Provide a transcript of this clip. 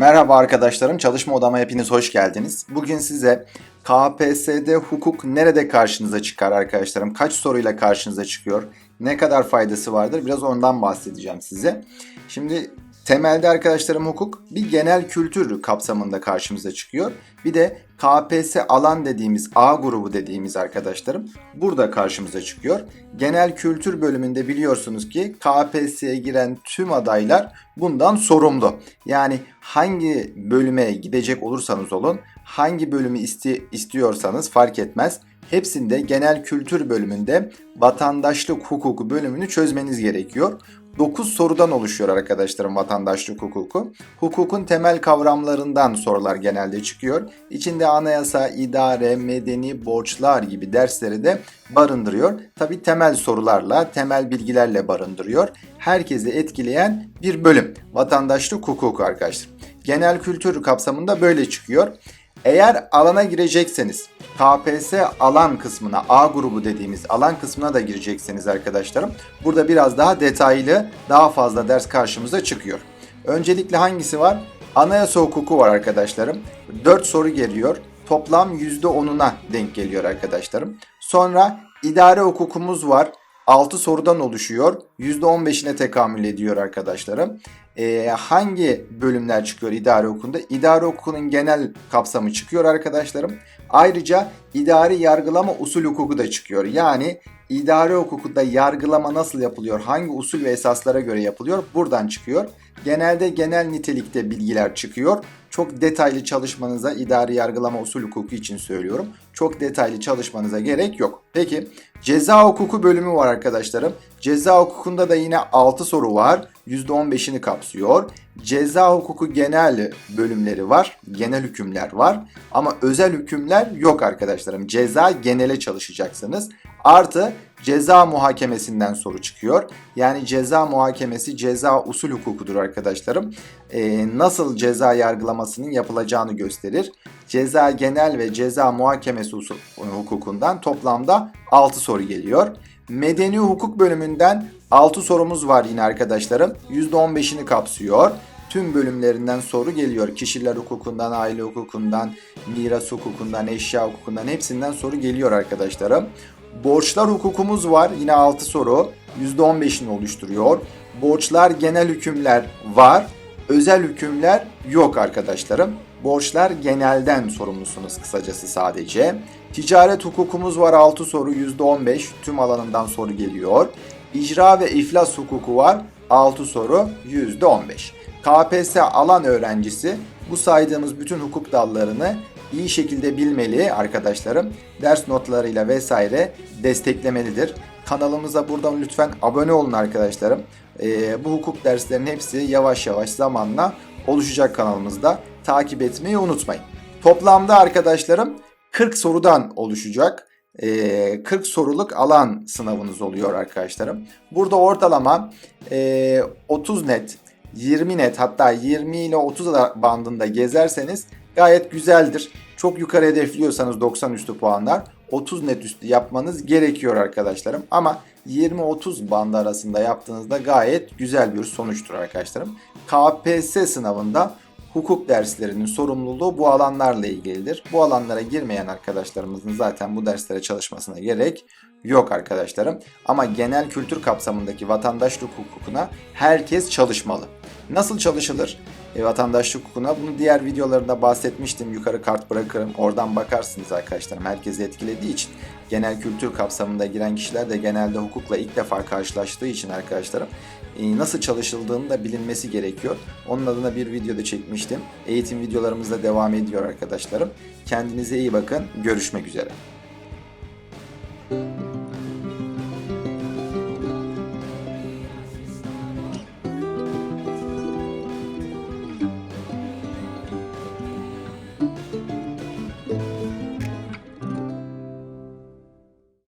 Merhaba arkadaşlarım, çalışma odama hepiniz hoş geldiniz. Bugün size KPSS'de hukuk nerede karşınıza çıkar arkadaşlarım? Kaç soruyla karşınıza çıkıyor? Ne kadar faydası vardır? Biraz ondan bahsedeceğim size. Şimdi temelde arkadaşlarım hukuk bir genel kültür kapsamında karşımıza çıkıyor. Bir de KPSS alan dediğimiz A grubu dediğimiz arkadaşlarım burada karşımıza çıkıyor. Genel kültür bölümünde biliyorsunuz ki KPSS'ye giren tüm adaylar bundan sorumlu. Yani hangi bölüme gidecek olursanız olun, hangi bölümü iste- istiyorsanız fark etmez. Hepsinde genel kültür bölümünde vatandaşlık hukuku bölümünü çözmeniz gerekiyor. 9 sorudan oluşuyor arkadaşlarım vatandaşlık hukuku. Hukukun temel kavramlarından sorular genelde çıkıyor. İçinde anayasa, idare, medeni, borçlar gibi dersleri de barındırıyor. Tabi temel sorularla, temel bilgilerle barındırıyor. Herkesi etkileyen bir bölüm. Vatandaşlık hukuku arkadaşlar. Genel kültür kapsamında böyle çıkıyor. Eğer alana girecekseniz KPSS alan kısmına A grubu dediğimiz alan kısmına da girecekseniz arkadaşlarım burada biraz daha detaylı daha fazla ders karşımıza çıkıyor. Öncelikle hangisi var? Anayasa hukuku var arkadaşlarım. 4 soru geliyor. Toplam %10'una denk geliyor arkadaşlarım. Sonra idare hukukumuz var. 6 sorudan oluşuyor. %15'ine tekamül ediyor arkadaşlarım. Ee, hangi bölümler çıkıyor idare hukukunda? İdare hukukunun genel kapsamı çıkıyor arkadaşlarım. Ayrıca idari yargılama usul hukuku da çıkıyor. Yani idare hukukunda yargılama nasıl yapılıyor? Hangi usul ve esaslara göre yapılıyor? Buradan çıkıyor. Genelde genel nitelikte bilgiler çıkıyor. Çok detaylı çalışmanıza idari yargılama usul hukuku için söylüyorum. Çok detaylı çalışmanıza gerek yok. Peki ceza hukuku bölümü var arkadaşlarım. Ceza hukukunda da yine 6 soru var. %15'ini kapsıyor. Ceza hukuku genel bölümleri var. Genel hükümler var. Ama özel hükümler yok arkadaşlarım. Ceza genele çalışacaksınız. Artı ceza muhakemesinden soru çıkıyor. Yani ceza muhakemesi ceza usul hukukudur arkadaşlarım. Ee, nasıl ceza yargılamasının yapılacağını gösterir. Ceza genel ve ceza muhakemesi usul hukukundan toplamda 6 soru geliyor. Medeni hukuk bölümünden 6 sorumuz var yine arkadaşlarım. %15'ini kapsıyor. Tüm bölümlerinden soru geliyor. Kişiler hukukundan, aile hukukundan, miras hukukundan, eşya hukukundan hepsinden soru geliyor arkadaşlarım. Borçlar hukukumuz var. Yine 6 soru. %15'ini oluşturuyor. Borçlar genel hükümler var. Özel hükümler yok arkadaşlarım. Borçlar genelden sorumlusunuz kısacası sadece. Ticaret hukukumuz var 6 soru %15 tüm alanından soru geliyor. İcra ve iflas hukuku var 6 soru %15. KPSS alan öğrencisi bu saydığımız bütün hukuk dallarını iyi şekilde bilmeli arkadaşlarım. Ders notlarıyla vesaire desteklemelidir. Kanalımıza buradan lütfen abone olun arkadaşlarım. Ee, bu hukuk derslerinin hepsi yavaş yavaş zamanla oluşacak kanalımızda. Takip etmeyi unutmayın. Toplamda arkadaşlarım 40 sorudan oluşacak. Ee, 40 soruluk alan sınavınız oluyor arkadaşlarım. Burada ortalama e, 30 net, 20 net hatta 20 ile 30 bandında gezerseniz gayet güzeldir. Çok yukarı hedefliyorsanız 90 üstü puanlar 30 net üstü yapmanız gerekiyor arkadaşlarım. Ama 20-30 bandı arasında yaptığınızda gayet güzel bir sonuçtur arkadaşlarım. KPSS sınavında hukuk derslerinin sorumluluğu bu alanlarla ilgilidir. Bu alanlara girmeyen arkadaşlarımızın zaten bu derslere çalışmasına gerek yok arkadaşlarım. Ama genel kültür kapsamındaki vatandaşlık hukukuna herkes çalışmalı. Nasıl çalışılır? E, vatandaşlık hukukuna bunu diğer videolarında bahsetmiştim. Yukarı kart bırakırım. Oradan bakarsınız arkadaşlarım. Herkesi etkilediği için genel kültür kapsamında giren kişiler de genelde hukukla ilk defa karşılaştığı için arkadaşlarım e, nasıl çalışıldığını da bilinmesi gerekiyor. Onun adına bir videoda çekmiştim. Eğitim videolarımız da devam ediyor arkadaşlarım. Kendinize iyi bakın. Görüşmek üzere.